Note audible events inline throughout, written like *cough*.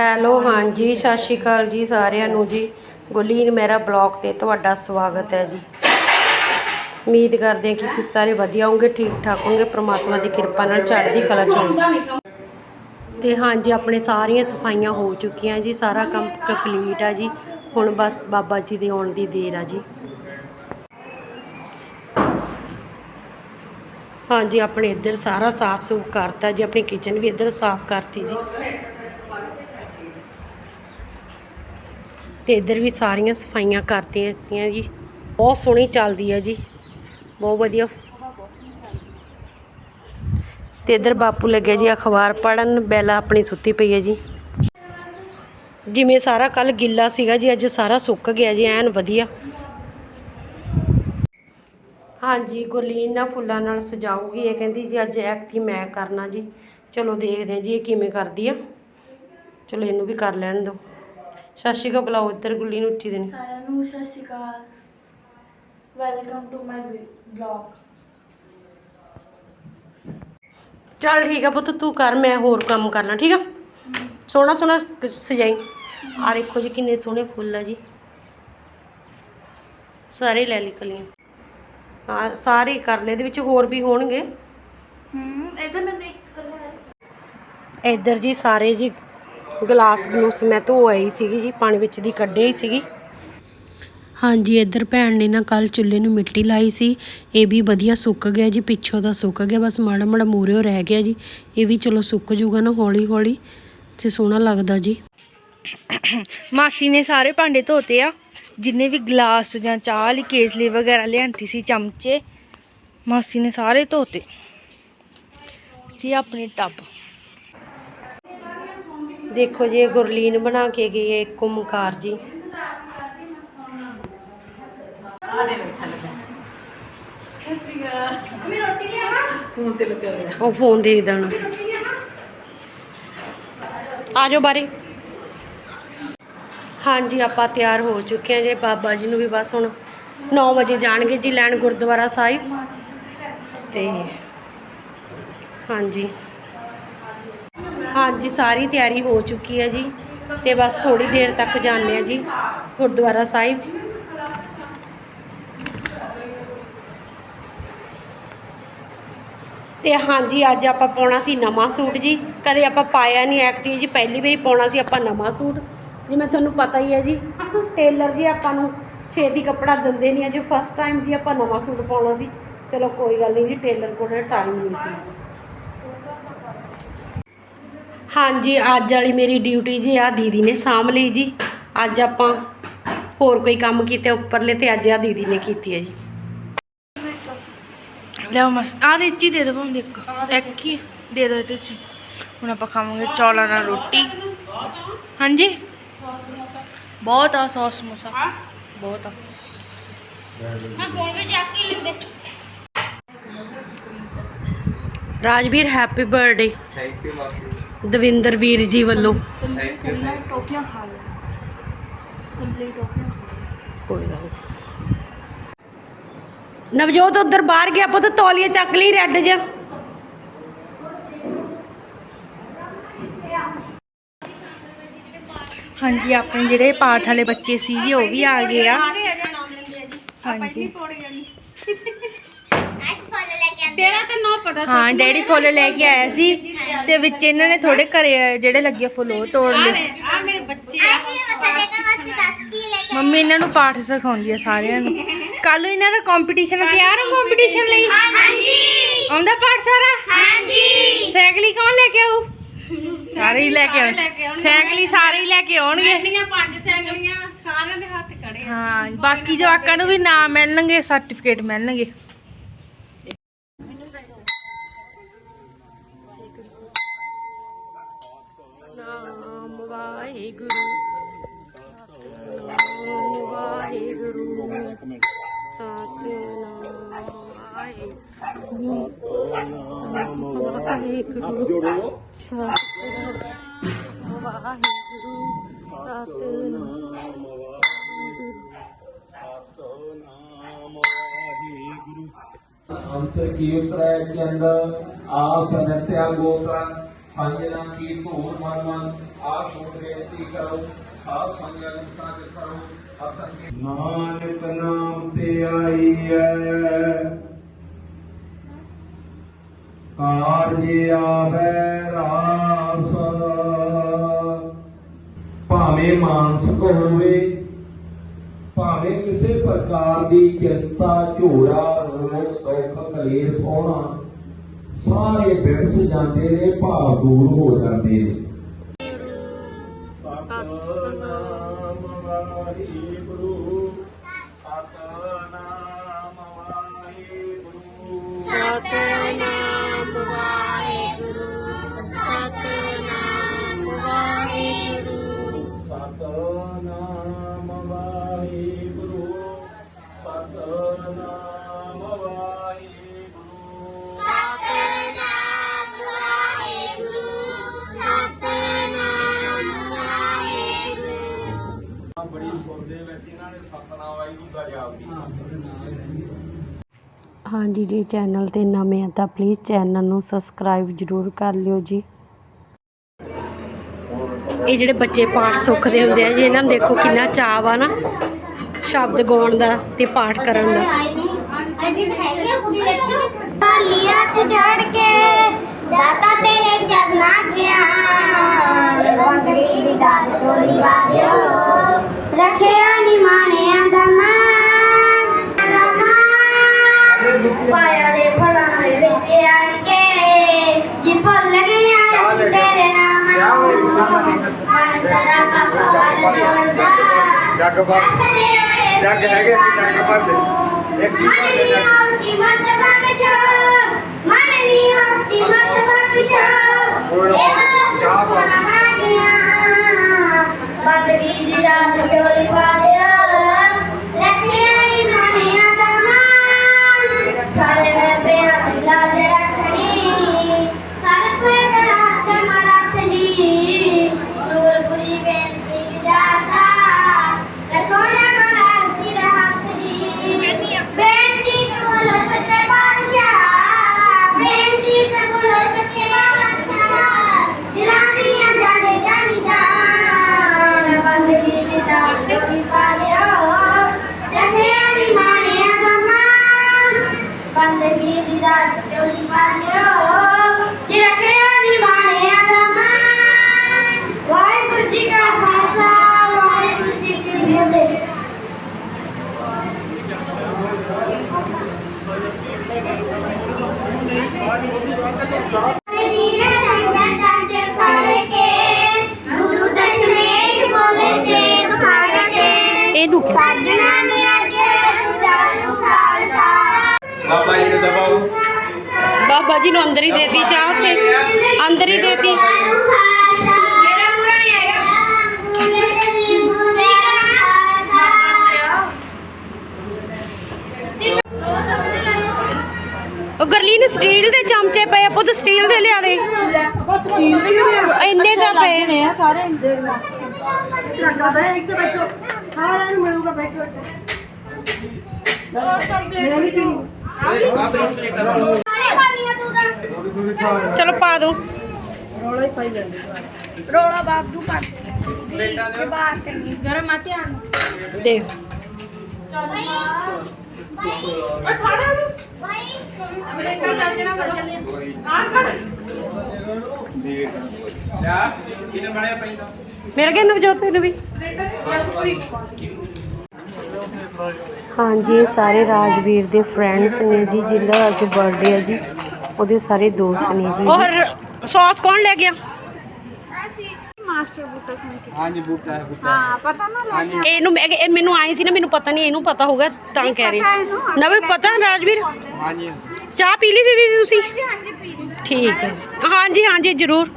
Hello, ਹਾਂਜੀ, ਸਤਿ ਸ਼੍ਰੀ ਅਕਾਲ ਜੀ ਸਾਰਿਆਂ ਨੂੰ ਜੀ। ਗੁਲੀਨ ਮੇਰਾ ਬਲੌਗ ਤੇ ਤੁਹਾਡਾ ਸਵਾਗਤ ਹੈ ਜੀ। ਉਮੀਦ ਕਰਦੇ ਹਾਂ ਕਿ ਤੁਸੀਂ ਸਾਰੇ ਵਧੀਆ ਹੋਵੋਗੇ, ਠੀਕ ਠਾਕ ਹੋਵੋਗੇ, ਪ੍ਰਮਾਤਮਾ ਦੀ ਕਿਰਪਾ ਨਾਲ ਚੜ੍ਹਦੀ ਕਲਾ ਚ ਹੋਵੋਗੇ। ਤੇ ਹਾਂਜੀ, ਆਪਣੇ ਸਾਰੀਆਂ ਸਫਾਈਆਂ ਹੋ ਚੁੱਕੀਆਂ ਜੀ, ਸਾਰਾ ਕੰਮ ਕੰਪਲੀਟ ਆ ਜੀ। ਹੁਣ ਬਸ ਬਾਬਾ ਜੀ ਦੇ ਆਉਣ ਦੀ ਦੇਰ ਆ ਜੀ। ਹਾਂਜੀ, ਆਪਣੇ ਇੱਧਰ ਸਾਰਾ ਸਾਫ਼ ਸੁਫ ਕਰਤਾ ਜੀ, ਆਪਣੀ ਕਿਚਨ ਵੀ ਇੱਧਰ ਸਾਫ਼ ਕਰਤੀ ਜੀ। ਤੇ ਇੱਧਰ ਵੀ ਸਾਰੀਆਂ ਸਫਾਈਆਂ ਕਰਤੀਆਂ ਦਿੱਤੀਆਂ ਜੀ। ਬਹੁਤ ਸੋਹਣੀ ਚੱਲਦੀ ਹੈ ਜੀ। ਬਹੁਤ ਵਧੀਆ। ਤੇ ਇੱਧਰ ਬਾਪੂ ਲੱਗਿਆ ਜੀ ਅਖਬਾਰ ਪੜਨ ਬੈਲਾ ਆਪਣੀ ਸੁੱਤੀ ਪਈ ਹੈ ਜੀ। ਜਿਵੇਂ ਸਾਰਾ ਕੱਲ ਗਿੱਲਾ ਸੀਗਾ ਜੀ, ਅੱਜ ਸਾਰਾ ਸੁੱਕ ਗਿਆ ਜੀ, ਐਨ ਵਧੀਆ। ਹਾਂਜੀ, ਗੁਰਲੀਨ ਨਾ ਫੁੱਲਾਂ ਨਾਲ ਸਜਾਊਗੀ। ਇਹ ਕਹਿੰਦੀ ਜੀ, ਅੱਜ ਐਕਤੀ ਮੈਂ ਕਰਨਾ ਜੀ। ਚਲੋ ਦੇਖਦੇ ਹਾਂ ਜੀ, ਇਹ ਕਿਵੇਂ ਕਰਦੀ ਆ। ਚਲੋ ਇਹਨੂੰ ਵੀ ਕਰ ਲੈਣ ਦਿਓ। ਸਤਿ ਸ਼੍ਰੀ ਅਕਾਲ ਬੁਲਾਓ ਇੱਧਰ ਗੁਰਲੀਨ ਉੱਠੀ ਦੇਣੀ ਸਾਰਿਆਂ ਨੂੰ ਸਤਿ ਸ਼੍ਰੀ ਅਕਾਲ। ਵੈਲਕਮ ਟੂ ਮਾਈ ਬਲੌਗ ਚੱਲ ਠੀਕ ਆ ਪੁੱਤ ਤੂੰ ਕਰ ਮੈਂ ਹੋਰ ਕੰਮ ਕਰਨਾ ਠੀਕ ਆ? ਸੋਹਣਾ ਸੋਹਣਾ ਸ- ਸਜਾਈ। ਆ ਦੇਖੋ ਜੀ ਕਿੰਨੇ ਸੋਹਣੇ ਫੁੱਲ ਆ ਜੀ। ਸਾਰੇ ਲੈ ਲਈ ਕਲੀਆਂ। ਹਾਂ ਸਾਰੇ ਹੀ ਕਰ ਲਏ ਇਹਦੇ ਵਿੱਚ ਹੋਰ ਵੀ ਹੋਣਗੇ। ਹੂੰ ਇਹ ਤਾਂ ਮੈਂ ਦੇਖ ਕਰ ਇੱਧਰ ਜੀ ਸਾਰੇ ਜੀ ਗਲਾਸ ਗਲੂਸ ਮੈਂ ਧੋ ਆਈ ਸੀਗੀ ਜੀ ਪਾਣੀ ਵਿੱਚ ਦੀ ਕੱਢੇ ਹੀ ਸੀਗੀ। ਹਾਂਜੀ ਇੱਧਰ ਭੈਣ ਨੇ ਨਾ ਕੱਲ ਚੁੱਲ੍ਹੇ ਨੂੰ ਮਿੱਟੀ ਲਾਈ ਸੀ। ਇਹ ਵੀ ਵਧੀਆ ਸੁੱਕ ਗਿਆ ਜੀ ਪਿੱਛੋਂ ਦਾ ਸੁੱਕ ਗਿਆ ਬਸ ਮਾੜਾ ਮਾੜਾ ਮੂਰਿਓ ਰਹਿ ਗਿਆ ਜੀ। ਇਹ ਵੀ ਚਲੋ ਸੁੱਕ ਜੂਗਾ ਨਾ ਹੌਲੀ ਹੌਲੀ ਤੇ ਸੋਹਣਾ ਲੱਗਦਾ ਜੀ। ਮਾਸੀ ਨੇ ਸਾਰੇ ਭਾਂਡੇ ਧੋਤੇ ਆ ਜਿੰਨੇ ਵੀ ਗਲਾਸ ਜਾਂ ਚਾਹ ਵਾਲੀ ਕੇਸਲੀ ਵਗੈਰਾ ਲਿਆਂਤੀ ਸੀ ਚਮਚੇ ਮਾਸੀ ਨੇ ਸਾਰੇ ਧੋਤੇ। ਜੀ ਆਪਣੇ ਟੱਬ। ਦੇਖੋ ਜੀ ਇਹ ਗੁਰਲੀਨ ਬਣਾ ਕੇ ਗਈ ਹੈ ਇੱਕ ਓਮਕਾਰ ਜੀ। ਉਹ ਫੋਨ ਦੇ ਦੇਣਾ। ਆ ਜਾਓ ਬਾਰੇ। ਹਾਂਜੀ ਆਪਾਂ ਤਿਆਰ ਹੋ ਚੁੱਕੇ ਹਾਂ ਜੀ ਬਾਬਾ ਜੀ ਨੂੰ ਵੀ ਬਸ ਹੁਣ 9 ਵਜੇ ਜਾਣਗੇ ਜੀ ਲੈਣ ਗੁਰਦੁਆਰਾ ਸਾਹਿਬ। ਤੇ ਹਾਂਜੀ। ਹਾਂਜੀ, ਸਾਰੀ ਤਿਆਰੀ ਹੋ ਚੁੱਕੀ ਹੈ ਜੀ ਤੇ ਬਸ ਥੋੜੀ ਦੇਰ ਤੱਕ ਜਾਂਦੇ ਆ ਜੀ ਗੁਰਦੁਆਰਾ ਸਾਹਿਬ। ਤੇ ਹਾਂਜੀ, ਅੱਜ ਆਪਾਂ ਪਾਉਣਾ ਸੀ ਨਵਾਂ ਸੂਟ ਜੀ। ਕਦੇ ਆਪਾਂ ਪਾਇਆ ਨਹੀਂ ਐਕਟੀ ਜੀ, ਪਹਿਲੀ ਵਾਰੀ ਪਾਉਣਾ ਸੀ ਆਪਾਂ ਨਵਾਂ ਸੂਟ। ਜਿਵੇਂ ਤੁਹਾਨੂੰ ਪਤਾ ਹੀ ਹੈ ਜੀ, ਟੇਲਰ ਜੀ ਆਪਾਂ ਨੂੰ ਛੇਤੀ ਕੱਪੜਾ ਦਿੰਦੇ ਨਹੀਂ ਅੱਜ ਫਸਟ ਟਾਈਮ ਜੀ ਆਪਾਂ ਨਵਾਂ ਸੂਟ ਪਾਉਣਾ ਸੀ, ਚਲੋ ਕੋਈ ਗੱਲ ਨਹੀਂ ਜੀ, ਟੇਲਰ ਕੋਲ ਟਾਈਮ ਨਹੀਂ ਸੀ। ਹਾਂਜੀ ਅੱਜ ਵਾਲੀ ਮੇਰੀ ਡਿਊਟੀ ਜੀ ਆ ਦੀਦੀ ਨੇ ਸਾਂਭ ਲਈ ਜੀ। ਅੱਜ ਆਪਾਂ ਹੋਰ ਕੋਈ ਕੰਮ ਕੀਤੇ ਉੱਪਰਲੇ ਤੇ ਅੱਜ ਆ ਦੀਦੀ ਨੇ ਕੀਤੀ ਹੈ ਜੀ। ਲੈ ਮਸ ਆ ਦੇ ਇੱਚੀ ਦੇ ਦੋ ਭਾਵੇਂ ਇੱਕ। ਇੱਕ ਹੀ ਦੇ ਦੋ ਇਹਦੇ ਚ। ਹੁਣ ਆਪਾਂ ਖਾਵਾਂਗੇ ਚੌਲਾਂ ਨਾਲ ਰੋਟੀ। ਹਾਂਜੀ? ਬਹੁਤ ਆ ਸੌਸ ਸਮੋਸਾ। ਬਹੁਤ ਆ। Rajveer happy birthday thank you ਮਾਸੀ। ਦਵਿੰਦਰ ਵੀਰ ਜੀ ਵੱਲੋਂ। ਥੈਂਕ ਯੂ ਟੋਫੀਆਂ ਖਾ ਲੈ ਕੰਪਲੀਟ ਟੋਫੀਆਂ ਕੋਈ ਗੱਲ। ਨਵਜੋਤ ਉਧਰ ਬਾਹਰ ਗਿਆ ਪੁੱਤ ਤੌਲੀਆ ਚੱਕ ਲਈ ਰੈੱਡ ਜਿਹਾ। ਹਾਂਜੀ ਆਪਣੇ ਜਿਹੜੇ ਪਾਠ ਵਾਲੇ ਬੱਚੇ ਸੀ ਜੀ ਉਹ ਵੀ ਆ ਗਏ ਆ। ਹਾਂਜੀ। ਤੇਰਾ ਤਾਂ ਨਾ ਪਤਾ ਹਾਂ ਡੈਡੀ ਫੁੱਲ ਲੈ ਕੇ ਆਇਆ ਸੀ ਤੇ ਵਿੱਚ ਇਹਨਾਂ ਨੇ ਥੋੜੇ ਘਰੇ ਜਿਹੜੇ ਲੱਗੇ ਫੁੱਲ ਉਹ ਤੋੜ ਲਏ। ਆ ਮੇਰੇ ਬੱਚੇ ਮੰਮੀ ਇਹਨਾਂ ਨੂੰ ਪਾਠ ਸਿਖਾਉਂਦੀ ਆ ਸਾਰਿਆਂ ਨੂੰ। *laughs* ਕੱਲ ਇਹਨਾਂ ਦਾ ਕੰਪੀਟੀਸ਼ਨ ਤਿਆਰ ਹੋ ਕੰਪੀਟੀਸ਼ਨ ਲਈ? ਹਾਂਜੀ। ਆਉਂਦਾ ਪਾਠ ਸਾਰਾ? ਹਾਂਜੀ। ਸਾਈਕਲੀ ਕੌਣ ਲੈ ਕੇ ਆਊ? ਸਾਰੇ ਹੀ ਲੈ ਕੇ ਆਉਣ। ਸਾਈਕਲੀ ਸਾਰੇ ਹੀ ਲੈ ਕੇ ਆਉਣਗੇ। ਇੰਨੀਆਂ ਪੰਜ ਸਾਈਕਲੀਆਂ ਸਾਰਿਆਂ ਦੇ ਹੱਥ ਖੜੇ ਹਾਂ ਬਾਕੀ ਜਵਾਕਾਂ ਨੂੰ ਵੀ ਨਾਮ ਮਿਲਣਗੇ ਸਰਟੀਫਿਕੇਟ ਮਿਲਣਗੇ। ਵਾਹਿਗੁਰੂ ਸਤਨਾਮ ਵਾਹਿਗੁਰੂ ਸਤਨਾਮ ਵਾਹਿਗੁਰੂ ਵਾਹਿਗੁਰੂ ਜੋੜੋ ਸਤਨਾਮ ਵਾਹਿਗੁਰੂ ਸਤਨਾਮ ਸਤਨਾਮ ਵਾਹਿਗੁਰੂ ਅੰਤ ਕੀ ਉਤਰੈ ਚੰਦ ਆਸ ਨਿਤਿਆ ਗੋਤਰ ਸਾਂਝਣਾ ਕੀ ਧੂਰ ਮਨ ਮਨ ਆਪ ਸੁਣ ਬੇਨਤੀ ਕਰੋ, ਸਾਧ ਸੰਗਤ ਦੀ ਸਾਥ ਕਰੋ ਨਾਨਕ ਨਾਮ ਤੇ ਆਈ ਹੈ ਕਾਰਜ ਆਵੇ ਰਾਸ। ਭਾਵੇਂ ਮਾਨਸਿਕ ਹੋਵੇ ਭਾਵੇਂ ਕਿਸੇ ਪ੍ਰਕਾਰ ਦੀ ਚਿੰਤਾ ਝੋਰਾ ਰੋਗ, ਦੁੱਖ, ਕਲੇਸ਼ ਹੋਣਾ ਸਾਰੇ ਬਿਰਸ ਜਾਂਦੇ ਨੇ ਭਾਵ ਦੂਰ ਹੋ ਜਾਂਦੇ ਨੇ। ਬੜੀ ਸੁਰ ਦੇ ਵਿੱਚ ਇਹਨਾਂ ਨੇ ਸਤਨਾਮ ਵਾਹਿਗੁਰੂ ਦਾ ਜਾਪ ਕੀਤਾ। ਹਾਂਜੀ ਜੀ ਚੈਨਲ ਤੇ ਨਵੇਂ ਆ ਤਾਂ ਪਲੀਜ਼ ਚੈਨਲ ਨੂੰ ਸਬਸਕ੍ਰਾਈਬ ਜਰੂਰ ਕਰ ਲਿਓ ਜੀ। ਇਹ ਜਿਹੜੇ ਬੱਚੇ ਪਾਠ ਸੁੱਖਦੇ ਹੁੰਦੇ ਆ ਜੀ ਇਹਨਾਂ ਨੂੰ ਦੇਖੋ ਕਿੰਨਾ ਚਾਅ ਵਾ ਨਾ ਸ਼ਬਦ ਗਾਉਣ ਦਾ ਤੇ ਪਾਠ ਕਰਨ ਦਾ। ਲੀਆ ਤੇ ਚੜ ਕੇ ਦਾਤਾ ਤੇਰੇ ਚਰਨਾਂ 'ਚ ਆ ਬੰਦਗੀ ਦੀ ਦਾਤ ਟੋਲੀ ਵਾਲਿਓ ਰੱਖਿਆ ਨੀ ਮਾਣਿਆਂ ਦਾ ਮਾਨ ਦਾ ਮਾਨ ਪਾਇਆ ਦੇ ਫਲਾਂ ਦੇ ਵਿੱਚ ਆਣ ਕੇ ਜੀ ਫੁੱਲ ਗਿਆ ਤੇਰੇ ਨਾਮ ਨੂੰ। ਮਨ ਸਦਾ ਪਾਪਾ ਵਾਲ ਜੋੜਦਾ ਜੱਗ ਭਰ ਜੱਗ ਹੈਗੇ ਜੱਗ ਭਰਦੇ ਇੱਕ ਹੀ ਭਰਦੇ ਜੱਗ ਬੰਦਗੀ ਦੀ ਰਾਤ ਚੋਰੀ ਪਾ দিয়েছিলাম ਬਾਬਾ ਜੀ ਨੂੰ ਅੰਦਰ ਹੀ ਦੇਤੀ ਚਾਹ ਉੱਥੇ ਅੰਦਰ ਹੀ ਦੇਤੀ। ਗਰਲੀਨ ਸਟੀਲ ਦੇ ਚਮਚੇ ਪਏ ਪੁੱਤ ਸਟੀਲ ਦੇ ਲਿਆ ਦੇ। ਇੰਨੇ ਦਾ ਪਏ। ਨੇ ਸਾਰੇ ਦੇਰ ਨਾਲ ਲੱਗਾ ਇੱਕ ਤੇ ਬੈਠੋ ਸਾਰਿਆਂ ਨੂੰ ਮਿਲੂਗਾ ਬੈਠੋ ਮੈਂ ਚਲੋ ਪਾ ਦੋ। ਰੋਲਾ ਹੀ ਪਾਈ ਜਾਂਦੇ ਰੋਲਾ ਬਾਬੂ ਪਾ ਦੇ ਬਾਹਰ ਕੰਨੀ ਗਰਮ ਆ ਧਿਆਨ ਦੇਖ। ਚਲ ਭਾਈ ਭਾਈ ਉਹ ਥਾੜਾ ਭਾਈ ਮੇਰੇ ਮਿਲ ਗਏ ਨਵਜੋਤ ਨੂੰ ਵੀ? ਹਾਂਜੀ ਸਾਰੇ ਰਾਜਵੀਰ ਦੇ ਫਰੈਂਡਸ ਨੇ ਜੀ ਜਿੰਦਾ ਅੱਜ ਬਰਥਡੇ ਹੈ ਜੀ। ਉਹਦੇ ਸਾਰੇ ਦੋਸਤ ਨੇ ਜੀ। ਔਰ ਸੌਸ ਕੌਣ ਲੈ ਗਿਆ? ਮਾਸਟਰ ਬੁੱਤਾ ਸਿੰਘ ਹਾਂਜੀ ਬੂਟਾ ਹੈ ਬੂਟਾ। ਹਾਂ ਪਤਾ ਨਾ ਲੱਗ ਇਹਨੂੰ ਮੈਂ- ਇਹ ਮੈਨੂੰ ਆਈ ਸੀ ਨਾ ਮੈਨੂੰ ਪਤਾ ਨਹੀਂ ਇਹਨੂੰ ਪਤਾ ਹੋਗਾ ਤਾਂ ਕਹਿ ਰਹੀ। ਨਾ ਵੀ ਪਤਾ ਰਾਜਵੀਰ? ਹਾਂਜੀ। ਚਾਹ ਪੀ ਲਈ ਸੀ ਦੀਦੀ ਤੁਸੀਂ? ਹਾਂਜੀ ਪੀ ਠੀਕ ਹੈ। ਹਾਂਜੀ ਹਾਂਜੀ ਜ਼ਰੂਰ।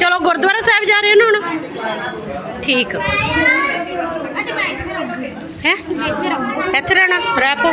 ਚਲੋ ਗੁਰਦੁਆਰਾ ਸਾਹਿਬ ਜਾ ਰਹੇ ਹੋ ਨਾ ਹੁਣ? ਠੀਕ। ਹੈ? ਇੱਥੇ ਰਹਿਣਾ ਰਹਿਪੋ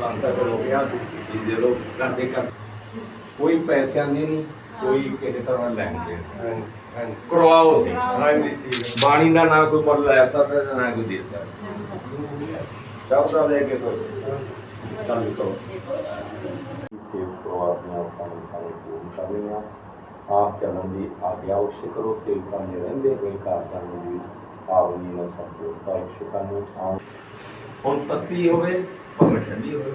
ਬੰਦ ਕਰੋ ਗਿਆ ਤੁਸੀਂ ਦੇ ਲੋ ਕਰਦੇ ਕਰ। ਕੋਈ ਪੈਸਿਆਂ ਦੀ ਨਹੀਂ ਕੋਈ ਕਿਸੇ ਤਰ੍ਹਾਂ ਲੈਣ ਦੇ ਕਰਵਾਓ ਸੀ ਹਾਂਜੀ ਠੀਕ ਹੈ। ਬਾਣੀ ਦਾ ਨਾ ਕੋਈ ਮੁੱਲ ਲੈ ਸਕਦਾ ਤੇ ਨਾ ਕੋਈ ਦੇ ਸਕਦਾ। ਸਭ ਦਾ ਲੈ ਕੇ ਤੋਂ ਚਾਲੂ ਕਰੋ। ਸੇਵ ਕਰੋ ਆਪਣੀਆਂ ਸਾਰੇ ਸਾਰੇ ਪੂਰਨ ਕਰ ਹਾਂ ਆਪ ਚੱਲਣ ਦੀ ਆਗਿਆ ਉਸ਼ ਕਰੋ ਸੇਵਕਾਂ ਦੇ ਰਹਿੰਦੇ ਹੋਏ ਕਾਰ ਕਰਨ ਦੀ ਆਵਨੀ ਨੂੰ ਸੰਪੂਰਤਾ ਉਸ਼ ਕਰਨੀ ਆਮ ਹੁਣ ਤੱਤੀ ਹੋਵੇ ਭਾਵੇਂ ਠੰਡੀ ਹੋਵੇ।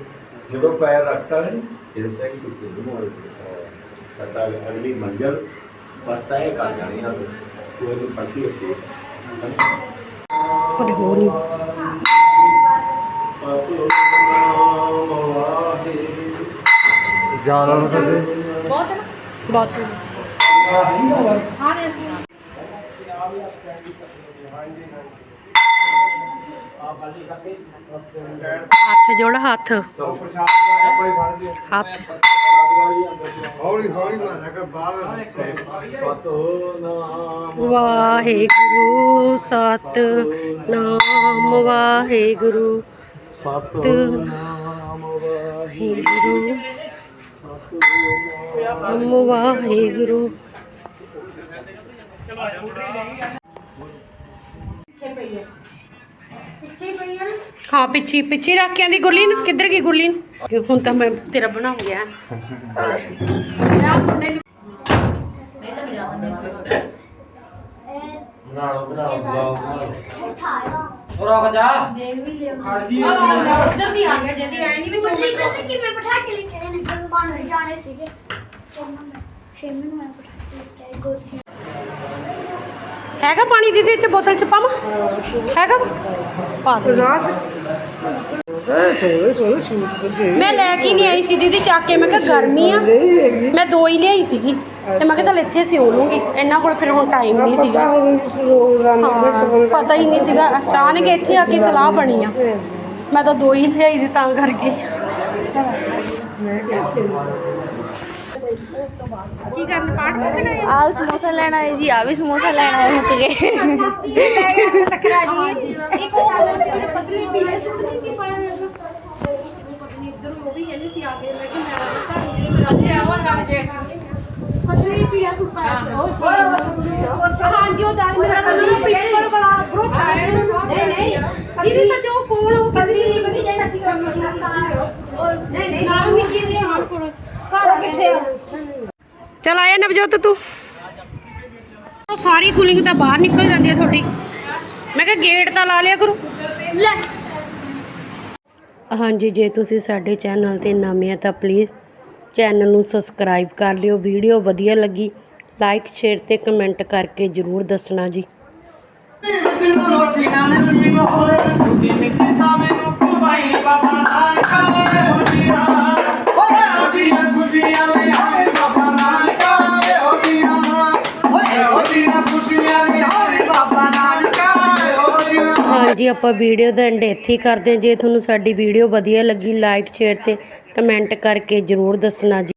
ਜਦੋਂ ਪੈਰ ਰੱਖਤਾ ਹੈ ਇਹ ਸਹੀ ਕਿਸੇ ਨੂੰ ਹੋਵੇ। ਪਤਾ ਅਗਲੀ ਮੰਜ਼ਲ ਪਤਾ ਹੈ ਕਰ ਜਾਣੀ ਹੈ ਕੋਈ ਨਹੀਂ ਪੱਕੀ ਹੋਤੀ ਪਰ ਹੋ ਨਹੀਂ। ਜ਼ਿਆਦਾ ਨਾ? ਹੱਥ ਜੋੜ ਹੱਥ। ਸਭ ਪ੍ਰਸ਼ਾਦ ਕੋਈ ਫੜ ਦੇ ਹੱਥ। ਹੌਲੀ ਹੌਲੀ ਮਾਰਨਾ ਕਿ ਬਾਹਰ ਸਤਨਾਮ। ਵਾਹਿਗੁਰੂ ਸਤ ਨਾਮ ਵਾਹਿਗੁਰੂ। ਸਤਨਾਮ ਵਾਹਿਗੁਰੂ। ਨਾਮ ਵਾਹਿਗੁਰੂ। ਹਾਂ, ਪਿੱਛੇ ਪਿੱਛੇ ਰੱਖ ਕੇ ਆਂਦੀ ਗੁਰਲੀਨ ਕਿੱਧਰ ਗਈ ਗੁਰਲੀਨ ਕਿ ਹੁਣ ਤਾਂ ਮੈਂ ਤੇਰਾ ਬਣਾ ਗਿਆ। ਬਣਾ ਲਓ ਬਣਾ ਲਓ ਬੁਲਾਓ ਬਣਾ ਲਓ ਉਧਰ ਦੀ ਆ ਗਿਆ ਜਦੀ ਐ ਨਹੀਂ। ਵੀ ਗੁੱਡੀ ਕਿਸੇ ਕਿ ਮੈਂ ਪਟਾਕੇ ਲੈ ਕੇ ਆਏ ਨੇ ਜਦੋਂ ਬਾਹਰ ਜਾਣੇ ਸੀਗੇ ਸ਼ੇਮਨ ਮੈਂ ਸ਼ੇਮਨ ਨੂੰ ਮੈਂ ਪਟਾਕੇ ਲੈ ਕੇ ਆਈ ਗੋਦੀ ਹੈਗਾ ਪਾਣੀ ਦੀਦੀ ਚ ਬੋਤਲ ਚ ਪਾਵਾਂ ਹੈਗਾ? ਪਾ ਦੇ ਮੈਂ ਲੈ ਕੇ ਨਹੀਂ ਆਈ ਸੀ ਦੀਦੀ ਚੱਕ ਕੇ। ਮੈਂ ਕਿਹਾ ਗਰਮੀ ਆ। ਮੈਂ ਦੋ ਹੀ ਲਿਆਈ ਸੀਗੀ। ਤੇ ਮੈਂ ਕਿਹਾ ਚੱਲ ਇੱਥੇ ਸਿਉ ਲੂੰਗੀ ਇਹਨਾਂ ਕੋਲ ਫਿਰ ਹੁਣ ਟਾਈਮ ਨਹੀਂ ਸੀਗਾ। ਪਤਾ ਹੀ ਨਹੀਂ ਸੀਗਾ। ਅਚਾਨਕ ਇੱਥੇ ਆ ਕੇ ਸਲਾਹ ਬਣੀ ਆ। ਮੈਂ ਤਾਂ ਦੋ ਹੀ ਲਿਆਈ ਸੀ ਤਾਂ ਕਰਕੇ। ਕੀ ਕਰਨ ਪਾਠ ਕਰਨਾ ਹੈ? ਆਹ ਸਮੋਸਾ ਲੈਣਾ ਹੈ ਜੀ ਆ ਵੀ ਸਮੋਸਾ ਲੈਣਾ ਹੈ ਮੁੱਕ ਗਏ ਹਾਂਜੀ ਉਹ ਦਾਲ ਮੇਰਾ ਪੇਪਰ ਬੜਾ ਗਰੁੱਪ ਨਹੀਂ ਨਹੀਂ। ਜਿਹਦੇ ਸੱਚ ਉਹ ਕੋਲ ਉਹ ਕਦਰੀ ਬਗੀ ਜਿਹੜਾ ਸੀ। ਨਹੀਂ ਨਹੀਂ। ਨਾਲ ਮਿੱਟੀ ਦੇ ਹਾਂ ਕੋਲ। ਘਰ ਕਿੱਥੇ ਚਲ ਆਇਆ ਨਵਜੋਤ ਤੂੰ। ਸਾਰੀ ਕੂਲਿੰਗ ਤਾਂ ਬਾਹਰ ਨਿਕਲ ਜਾਂਦੀ ਹੈ ਤੁਹਾਡੀ। ਮੈਂ ਕਿਹਾ ਗੇਟ ਤਾਂ ਲਾ ਲਿਆ ਕਰੋ। ਲੈ। ਹਾਂਜੀ ਜੇ ਤੁਸੀਂ ਸਾਡੇ ਚੈਨਲ ਤੇ ਨਵੇਂ ਆ ਤਾਂ ਪਲੀਜ਼ ਚੈਨਲ ਨੂੰ ਸਬਸਕ੍ਰਾਈਬ ਕਰ ਲਿਓ। ਵੀਡੀਓ ਵਧੀਆ ਲੱਗੀ ਲਾਈਕ ਸ਼ੇਅਰ ਤੇ ਕਮੈਂਟ ਕਰਕੇ ਜਰੂਰ ਦੱਸਣਾ ਜੀ। ਰੋਟੀ ਹਾਂਜੀ, ਆਪਾਂ ਵੀਡੀਓ ਦਾ ਐਂਡ ਇੱਥੇ ਹੀ ਕਰਦੇ ਹਾਂ। ਜੇ ਤੁਹਾਨੂੰ ਸਾਡੀ ਵੀਡੀਓ ਵਧੀਆ ਲੱਗੀ ਲਾਈਕ ਸ਼ੇਅਰ ਤੇ ਕਮੈਂਟ ਕਰਕੇ ਜਰੂਰ ਦੱਸਣਾ ਜੀ।